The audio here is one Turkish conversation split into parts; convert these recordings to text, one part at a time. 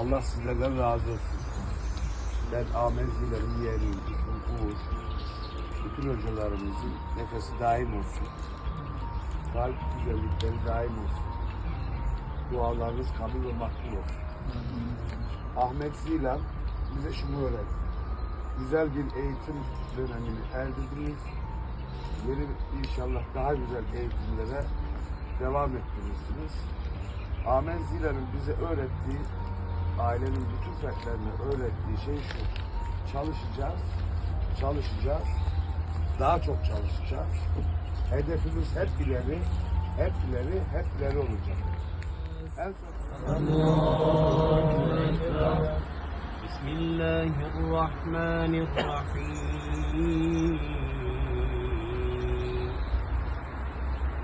Allah sizlerden razı olsun. Ben Ahmet Ziler'in yeğeniyim. İsmim Uğur. Bütün hocalarımızın nefesi daim olsun. Kalp güzellikleri daim olsun. Dualarınız kabul ve makbul olsun. Ahmet Zilan bize şunu öğretti. Güzel bir eğitim dönemini erdirdiniz. Yeni inşallah daha güzel eğitimlere devam ettirirsiniz. Ahmet Zilan'ın bize öğrettiği, ailenin bütün fertlerine öğrettiği şey şu. Çalışacağız, çalışacağız, daha çok çalışacağız. Hedefimiz hep ileri, hep ileri, hep ileri olacak. En son... Bismillahirrahmanirrahim.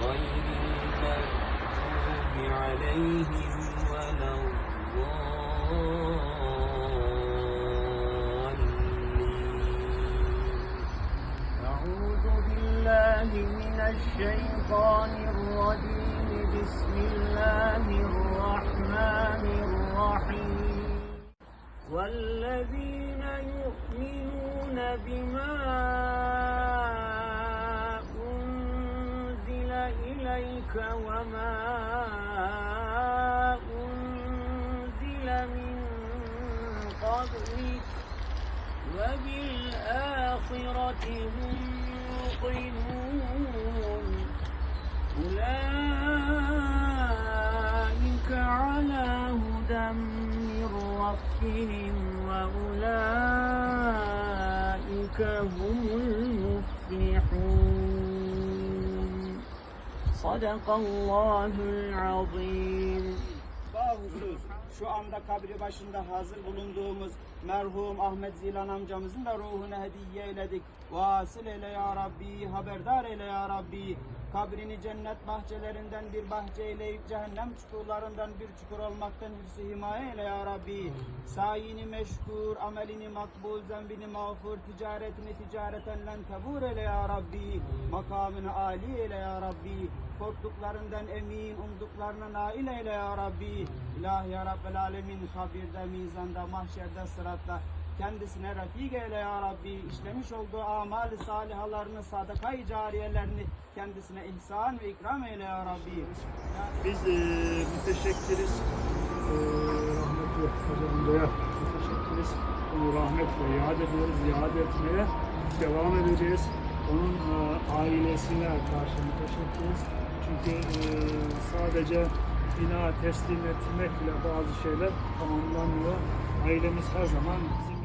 غير المغضوب عليهم ولا أعوذ بالله من الشيطان الرجيم. بسم الله الرحمن الرحيم. والذين يؤمنون بما إليك وما أنزل من قبلك وبالآخرة هم يوقنون. أولئك على هدى من ربهم وأولئك هم المفلحون. Sadakallahul azim. Bahusus şu anda kabri başında hazır bulunduğumuz merhum Ahmet Zilan amcamızın da ruhuna hediye eyledik. Vasıl eyle ya Rabbi, haberdar eyle ya Rabbi. Kabrini cennet bahçelerinden bir bahçe eyleyip cehennem çukurlarından bir çukur olmaktan hırsı himaye eyle ya Rabbi. Sayini meşkur, amelini makbul, zembini mağfur, ticaretini ticaretenlen tebur eyle ya Rabbi. Makamını âli eyle ya Rabbi. Korktuklarından emin, umduklarına nail eyle ya Rabbi. İlahi ya Rabbel Alemin, kabirde, mizanda, mahşerde, sıratta kendisine refik eyle ya Rabbi. İşlemiş olduğu amal-i salihalarını, sadaka-i cariyelerini kendisine ihsan ve ikram eyle ya Rabbi. Biz e, müteşekkiriz. E, rahmetli hocamıza müteşekkiriz. Onu rahmetle yad ediyoruz, yad etmeye devam edeceğiz. Onun e, ailesine karşı müteşekkiriz. Çünkü e, sadece bina teslim etmekle bazı şeyler tamamlanmıyor. Ailemiz her zaman bizim